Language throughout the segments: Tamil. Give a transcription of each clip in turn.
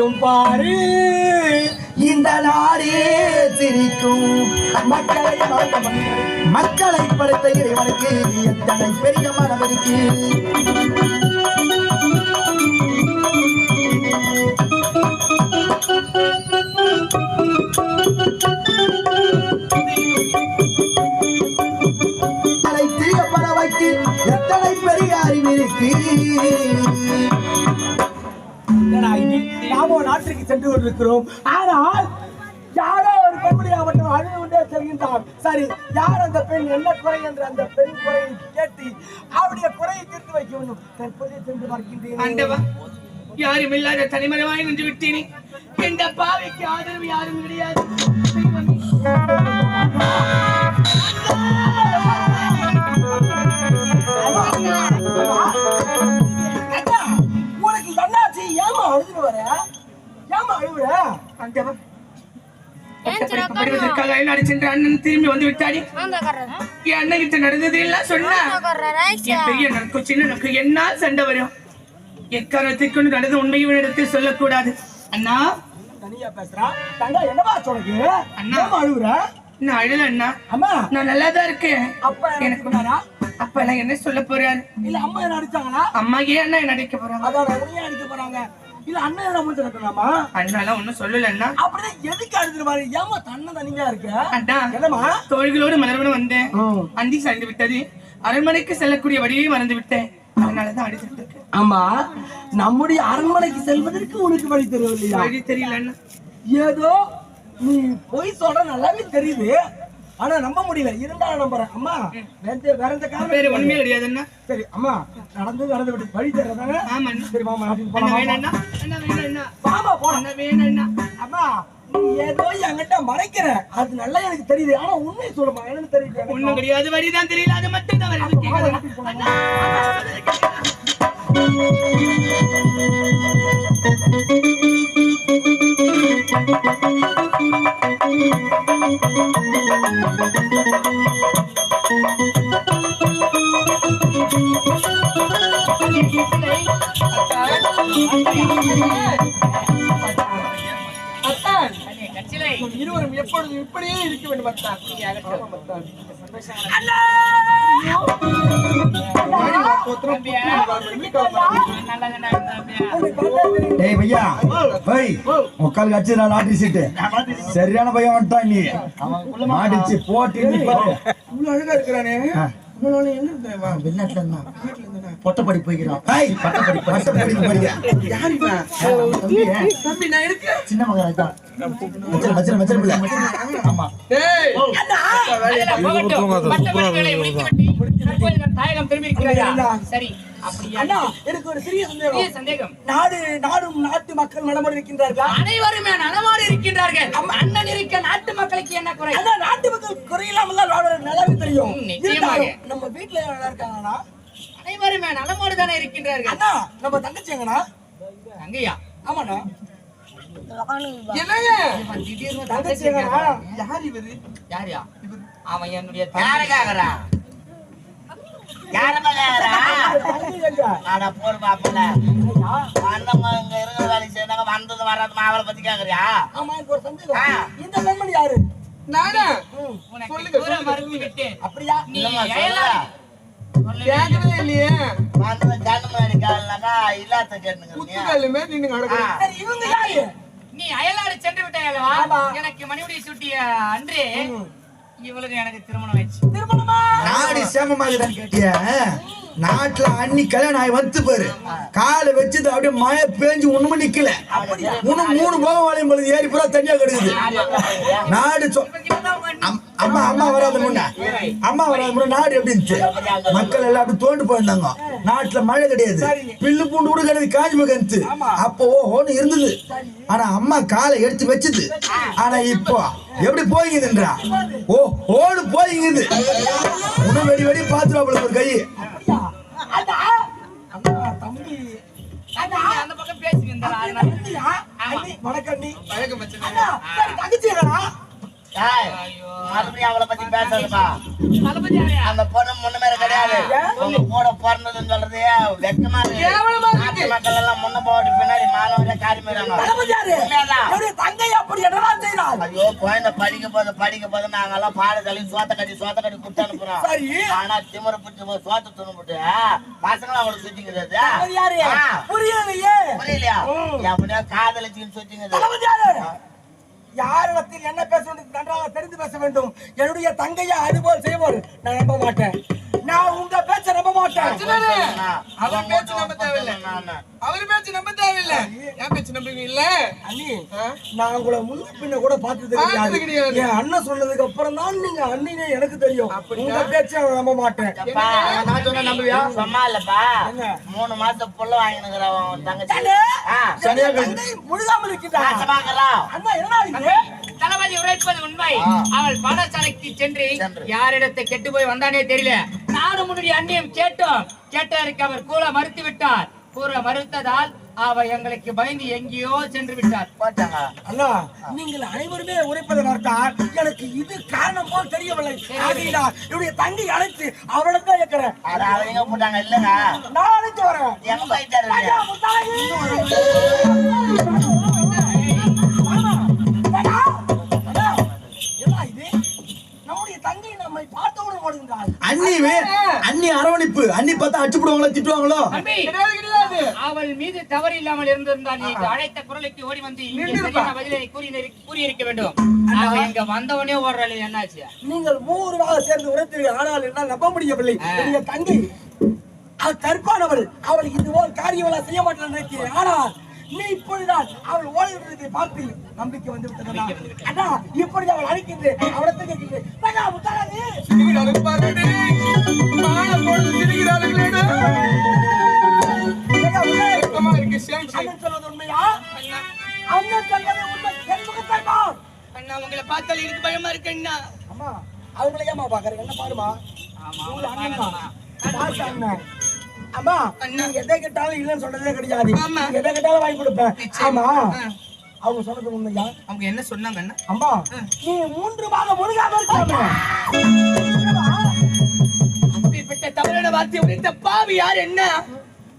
சிரிப்பையும் பாரு. இந்த நாடே சிரிக்கும். மக்களை மக்களை படுத்த இறைவனுக்கு எத்தனை பெரிய மனம் இருக்கு பார்க்கிறோம் ஆனால் யாரோ ஒரு பெண்மணி அவற்றை அழுது கொண்டே செல்கின்றார் சரி யார் அந்த பெண்? என்ன குறை என்று அந்த பெண் குறையை கேட்டு அவருடைய குறையை தீர்த்து வைக்க வேண்டும். தற்போதே சென்று பார்க்கின்றேன். ஆண்டவா யாரும் இல்லாத தனிமரமாய் நின்று விட்டேனே. இந்த பாவிக்கு ஆதரவு யாரும் கிடையாது. சென்ற அண்ணன் திரும்பி வந்து விட்டாடி. என் அண்ணன் கிட்ட நடந்தது எல்லாம் சொன்னா? என் பெரிய சின்ன நட்பு என்ன சண்டை வரும். எக்காரணத்துக்கு நடந்த உண்மையும் இடத்தில் சொல்லக்கூடாது. அண்ணா. தனியா பேசுறா? தங்கா அண்ணா. அழுவுற? நான் அழுல அண்ணா. அம்மா. நான் நல்லா தான் இருக்கேன். அப்பா எனக்கு சொன்னாரா? அப்ப என்ன சொல்ல போறேன் இல்ல அம்மா என்ன அடிச்சாங்களா அம்மா ஏன் அண்ணா என்ன அடிக்க போறாங்க? அதான் அடிக்க போறாங்க. இல்ல அண்ணன் என்ன முடிச்சு நடக்கலாமா அண்ணாலாம் ஒண்ணும் சொல்லல அண்ணா. அப்படிதான் எதுக்கு அழுதுட்டு பாரு ஏமா தன்ன தனியா இருக்க? அண்ணா என்னமா தோழிகளோடு மலர்வன வந்தேன். அந்தி சாய்ந்து விட்டது. அரண்மனைக்கு செல்லக்கூடிய வழியை மறந்து விட்டேன். அதனாலதான் அடிச்சுட்டு இருக்கேன் ஆமா நம்முடைய அரண்மனைக்கு செல்வதற்கு உனக்கு வழி தெரியவில்லையா வழி தெரியல அண்ணா. ஏதோ நீ போய் சொல்ற நல்லாவே தெரியுது. ஆனா நம்ப முடியல. இருந்தாலும் நம்புறேன். அம்மா வேற எந்த வேற காரணம் ஒண்ணுமே கிடையாது அண்ணா. சரி அம்மா நடந்து நடந்து விட்டு வழி தெரியாதானே ஆமா. சரி மாமா நாட்டுக்கு போலாம். அண்ணா. அண்ணா வேணாம் அம்மா ஏதோ என்கிட்ட மறைக்கிற. அது நல்லா எனக்கு தெரியுது. ஆனா உண்மையை சொல்லுமா? என்னன்னு தெரியுது ஒண்ணும் கிடையாது வழிதான் தெரியல. அது மட்டும் தான் வருது அண்ணா. இருவரும் எப்பொழுதும் இப்படியே இருக்க வேண்டும் அத்தான். அண்ணா! டேய் பையா போய் முக்கால் கட்சி நான் லாட்டரி சீட்டு. சரியான பையன் வந்துட்டான் நீ. மாட்டிச்சு போட்டு அழகா இருக்கிறானே. நாள் எங்க வெளிநாட்டுல இருந்தான் பொட்டப்படி போய்க்கிறான் பட்டப்படி பட்டப்படி? தம்பி நான் இருக்கு சின்ன தான் பிள்ளை ஆமா டேய் சரி. அண்ணா எனக்கு ஒரு சிறிய சந்தேகம். சந்தேகம். நாடு நாடும் நாட்டு மக்கள் நலமுடன் இருக்கின்றார்களா? அனைவருமே நலமாடு இருக்கின்றார்கள். அண்ணன் இருக்க நாட்டு மக்களுக்கு என்ன குறை? அண்ணா நாட்டு மக்கள் வாழ்வது நல்லாவே தெரியும். நம்ம வீட்டுல நல்லா இருக்காங்கண்ணா? அனைவருமே நலமோடு தானே இருக்கின்றார்கள். அண்ணா நம்ம தங்கச்சி எங்கண்ணா? தங்கையா? ஆமாண்ணா. என்னங்க? தங்கச்சி யார் இவரு? யாரியா அவன் என்னுடைய கேக்குறா? யாரு கேக்குறா? தங்கச்சி எங்க? அட போடு மாப்பிள்ளை. வந்தவங்க இங்க இருக்கிற செய்றாங்க, வந்தது வராதது அவளை பத்தி கேக்குறியா? ஆமா எனக்கு ஒரு சந்தேகம் ஆ. இந்த பெண்மணி யாரு நானா விட்டேன் அப்படியா நீ இல்லம்மா, அயலாடி. கேக்குறதே இல்லையே வந்தது ஜன்னல் முன்னாடி கேளுனாக்கா, இல்லாத கேட்டுங்க நின்னு இவங்க யாரு நீ அயலாடு சென்று விட்டாய் அல்லவா. எனக்கு மணிமுடி சூட்டிய அன்றே இவளுக்கு எனக்கு திருமணம் ஆயிடுச்சு. திருமணமா? நாடு சேமமாகுதான்னு கேட்டியா? நாட்டுல அன்னி கல்யாணம் ஆகி வந்து பாரு. காலை வச்சது அப்படியே மழை பேஞ்சு ஒண்ணுமே நிக்கல. இன்னும் மூணு போகம் வாழையும் பொழுது ஏறி பூரா தனியா கிடக்குது. நாடு அம்மா அம்மா வராத முன்ன. அம்மா வராத முன்ன நாடு எப்படி இருந்துச்சு? மக்கள் எல்லாம் அப்படி தோண்டு போயிருந்தாங்க. நாட்டுல மழை கிடையாது. பில்லு பூண்டு கூட கிடையாது. காஞ்சி போய் அப்போ ஓஹோன்னு இருந்தது. ஆனா அம்மா காலை எடுத்து வச்சுது. ஆனா இப்போ எப்படி போய்ங்குதுன்றா ஓ ஓடு போய்ங்குது இன்னும் வெடி வெடி பாத்துருவா ஒரு கை? அண்ணி, வணக்கம் மறுபடியும் அவளை பத்தி பேசாதப்பா. அந்த பொண்ணு முன்ன கிடையாது. உங்க கூட பிறந்ததுன்னு சொல்றது வெக்கமா இருக்கு. மக்கள் எல்லாம் முன்ன போட்டு பின்னாடி மாணவரே காரி போயிறாங்க தளபதியாரே உண்மையாதான். என்னுடைய தங்கை அப்படி என்னதான் செய்தாள் ஐயோ குழந்தை படிக்க போது படிக்க போது நாங்கெல்லாம் பாடு தள்ளி சோத்த கட்டி சோத்த கட்டி குட்டு அனுப்புறோம். ஆனா திமிர பிடிச்ச சோத்த துணுபிட்டு பசங்களும் தளபதியாரே ஆ. புரியலையே. புரியலையா. எப்படியா காதலிச்சுன்னு யாரிடத்தில் என்ன பேச வேண்டும் நன்றாக தெரிந்து பேச வேண்டும். என்னுடைய தங்கையை அதுபோல் செய்வோர் நான் நம்ப மாட்டேன். நான் உங்க பேச்ச நம்ப மாட்டேன். அவர் பேச்சு நம்ப தேவையில்லை. அவர் பேச்சு நம்ப தேவையில்லை. என் பேச்சு நம்புவீங்க இல்ல. அண்ணி நான் உங்களை முன்ன பின்ன கூட பார்த்தது கிடையாது. என் அண்ணன் சொன்னதுக்கு அப்புறம் தான் நீங்க அண்ணினே எனக்கு தெரியும். உங்க பேச்ச நான் நம்ப மாட்டேன். நான் சொன்ன நம்புவியா? சும்மா இல்லப்பா. என்ன? மூணு மாசம் புள்ள வாங்கினுங்கிற உன் தங்கச்சி. அண்ணே, ஆ, என்னுடைய தங்கை முழுகாமல் இருக்கின்றா நாசமாக்குறான். அண்ணா என்னடா இது? தளபதி உரைப்பது உண்மை. அவள் பாடசாலைக்கு சென்று சென்று. யாரிடத்தை கெட்டு போய் வந்தானே தெரியல. நானும் முன்னாடி அண்ணியம் கேட்டோம். கேட்டதற்கு அவர் கூற மறுத்து விட்டார் கூற மறுத்ததால் அவர் எங்களுக்கு பயந்து எங்கேயோ சென்று விட்டார். போட்டாங்க அண்ணா நீங்கள் அனைவருமே உரைப்பதை பார்த்தால் எனக்கு இது காரணம் போல் தெரியவில்லை. ஆகையினால் என்னுடைய தங்கை அழைத்து அவளை தான் இருக்கிறேன் அட அவங்க போட்டாங்க இல்லங்க. நான் அழைத்து வரேன். எங்க போயிட்டாரு அண்ணி அண்ணி அரவணைப்பு. அண்ணி பார்த்தா போடுவாங்களோ திட்டுவாங்களோ? அவள் மீது தவறு இல்லாமல் இருந்திருந்தால் நீ அழைத்த குரலுக்கு ஓடி வந்து பதிலை கூறி கூறியிருக்க வேண்டும். அவ இங்க வந்தவனே ஓடுறாள் என்னாச்சு? நீங்கள் மூவருமாக சேர்ந்து உரைத்தீர்கள். ஆனால் என்னால் நம்ப முடியவில்லை. என்னுடைய தங்கை அவள் கற்பானவள் அவள் இதுபோல் காரியங்களா செய்ய நினைக்கிறேன். ஆனால் நீ இப்பொழுதுதான் அவள் ஓடுகிறதை பார்த்து நம்பிக்கை வந்து விட்டதா அண்ணா இப்பொழுது அவள் அழைக்கின்றேன் அவளத்தை கேட்கின்றேன் அண்ணன் உண்மையா? அண்ணன் சொல்வது உண்மை. பார். அண்ணா உங்களை பார்த்தால் எனக்கு பயமா இருக்கு அண்ணா. அம்மா அவங்களை ஏமா பாக்குறேன் என்ன பாருமா. பாரு அண்ணன். அம்மா நீங்க எதை கேட்டாலும் இல்லைன்னு சொல்றதே கிடையாது. எதை கேட்டாலும் வாங்கி கொடுப்பேன். ஆமா. அவங்க சொன்னது உண்மையா? அவங்க என்ன சொன்னாங்க அண்ணா? அம்மா நீ மூன்று மாதம் முழுகாம இருக்காம அப்படிப்பட்ட தவறான வார்த்தை உரைத்த பாவி யார் என்ன?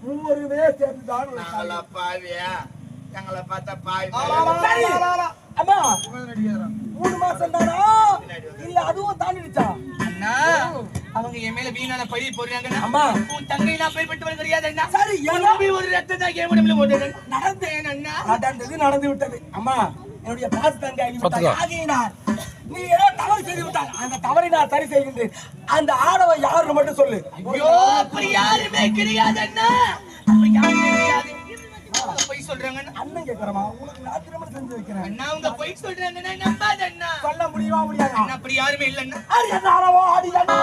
மூவருமே சேர்ந்துதான் ஒரு தாய். நாங்களா பாவியா? எங்களை பார்த்தா பாவி. அம்மா மூணு மாசம் தானா? இல்ல அதுவும் தாண்டிடுச்சா? அண்ணா. அவங்க என் மேல வீணான பழி போடுறாங்க. அம்மா. உன் தங்கை நான் பயப்பட்டவள் கிடையாது அண்ணா. சரி உடம்பி ஒரு ரத்த தான் நடந்தேன் அண்ணா. நடந்தது நடந்து விட்டது. அம்மா என்னுடைய பாச தங்கை ஆகிவிட்டாய் ஆகையினார் நீ ஏதோ தவறு செய்து விட்டாய். அந்த தவறை நான் சரி செய்கின்றேன். அந்த ஆடவன் யாருன்னு மட்டும் சொல்லு. ஐயோ அப்படி யாருமே கிடையாது அண்ணா. அப்படி யாருமே கிடையாது. அவங்க பொய் சொல்றாங்க அண்ணா. அண்ணன் கேட்கிறமா உனக்கு நான் திருமணம் செஞ்சு வைக்கிறேன் அண்ணா அவங்க பொய் சொல்றாங்கன்னா நம்பாத அண்ணா சொல்ல முடியுமா முடியாதா அண்ணா அப்படி யாருமே இல்ல அண்ணா அது என்ன ஆடவோ ஆடி அண்ணா.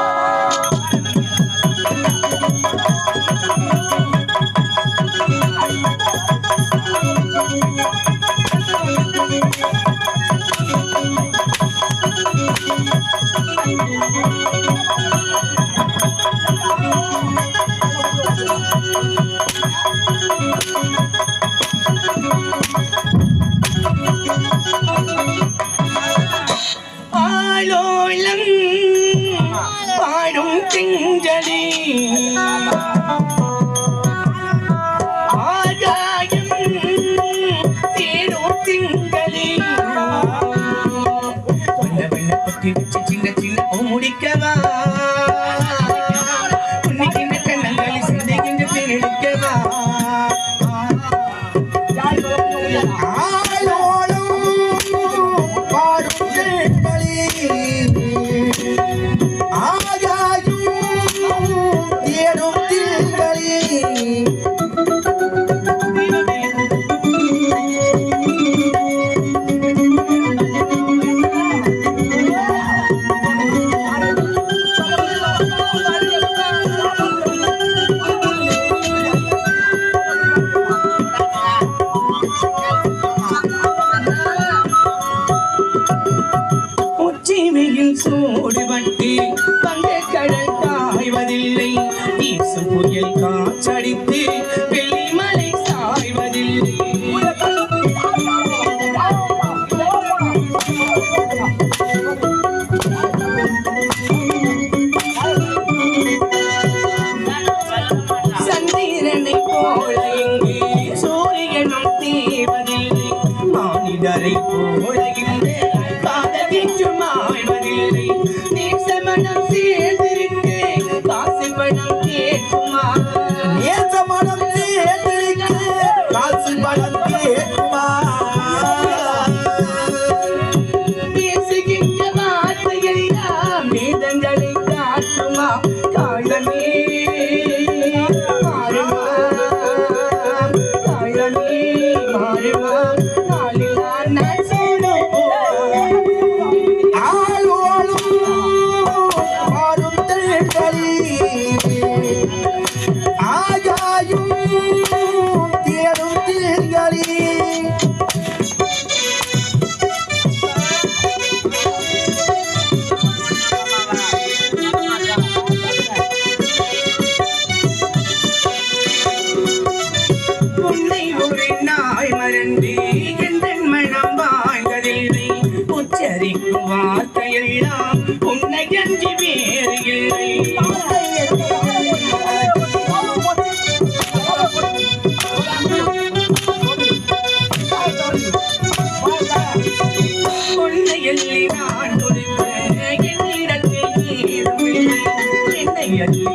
சீடரை போலகின்ற கொள்ளையல்லி நான் கொடுத்த என்னிடத்தில் ஏதுமில்லை. என்னை எள்ளி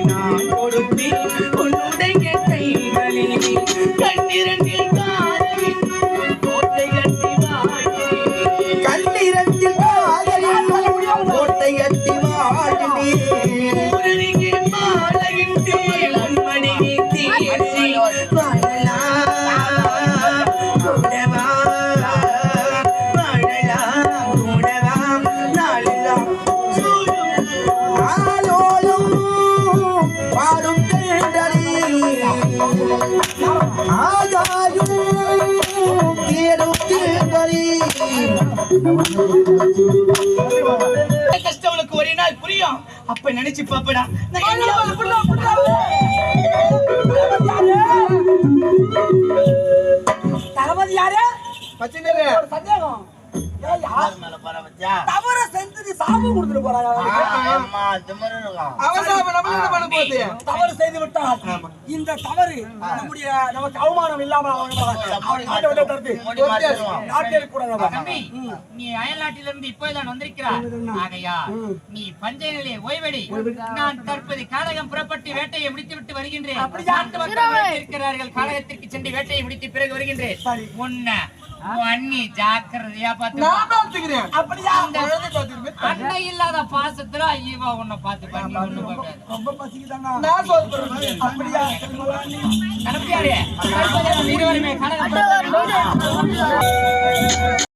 நினைச்சு பாப்படா. தளபதி யாரு. ஒரு சந்தேகம்? தவற செஞ்சு சாபம் கொடுத்துட்டு போறாயா? தவறு செய்து விட்டால் இந்த தவறு நம்முடைய நமக்கு அவமானம் நீ அயல்நாட்டிலிருந்து இப்போதான் வந்திருக்கிறாய் ஆகையா நீ பஞ்சை நிலையை ஓய்வெடி. நான் தற்போது காடகம் புறப்பட்டு வேட்டையை முடித்து விட்டு வருகின்றேன் இருக்கிறார்கள். காடகத்திற்கு சென்று வேட்டையை முடித்து பிறகு வருகின்றேன். உன்னை உன் அண்ணி ஜாக்கிரதையா பார்த்துக்கிறேன். அப்படியா. அண்ணன் இல்லாத பாசத்துல ஐயவா உன்னை பார்க்காது ரொம்ப பசிக்குதாண்ணா.